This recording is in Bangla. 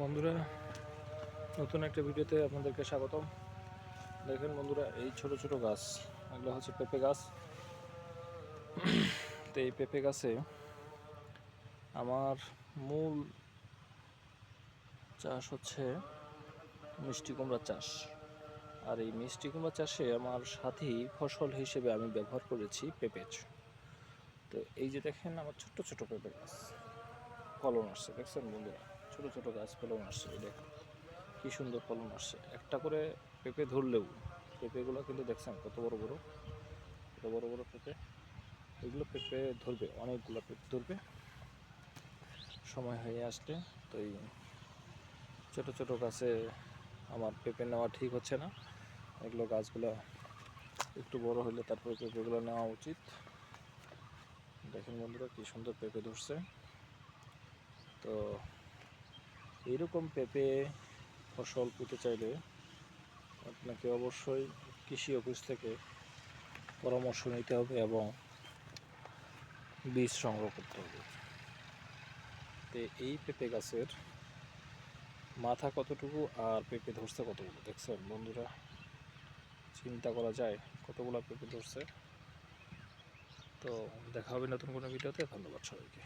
বন্ধুরা, নতুন একটা ভিডিওতে আপনাদেরকে স্বাগতম। দেখেন বন্ধুরা, এই ছোট ছোট গাছ, এগুলো হচ্ছে পেঁপে গাছ। তো এই পেঁপে গাছে আমার মূল চাষ হচ্ছে মিষ্টি কুমড়া চাষ। আর এই মিষ্টি কুমড়া চাষে আমার সাথী ফসল হিসেবে আমি ব্যবহার করেছি পেঁপেজ তো এই যে দেখেন, আমার ছোট্ট ছোট পেঁপে গাছ। ফলন আসছে, দেখছেন বন্ধুরা? ছোট ছোট গাছ ফলন আসছে দেখেন কি সুন্দর ফলন আসছে। একটা করে পেঁপে ধরলেও, পেঁপেগুলো কিন্তু দেখছেন কত বড় বড়, কত বড় বড় পেঁপে। এগুলো পেঁপে ধরবে, অনেকগুলো পেঁপে ধরবে। সময় হয়ে আসলে, তো এই ছোটো ছোটো গাছে আমার পেঁপে নেওয়া ঠিক হচ্ছে না। এগুলো গাছগুলো একটু বড় হলে তারপরে পেঁপেগুলো নেওয়া উচিত। দেখেন বন্ধুরা, কি সুন্দর পেঁপে ধরছে। তো এইরকম পেঁপে ফসল পেতে চাইলে আপনাকে অবশ্যই কৃষি অফিস থেকে পরামর্শ নিতে হবে এবং বীজ সংগ্রহ করতে হবে। তো এই পেঁপে গাছের মাথা কতটুকু আর পেঁপে ধরছে কতগুলো? দেখছেন বন্ধুরা? চিন্তা করা যায় কতগুলো পেঁপে ধরছে। তো দেখা হবে নতুন কোনো ভিডিওতে। ধন্যবাদ সবাইকে।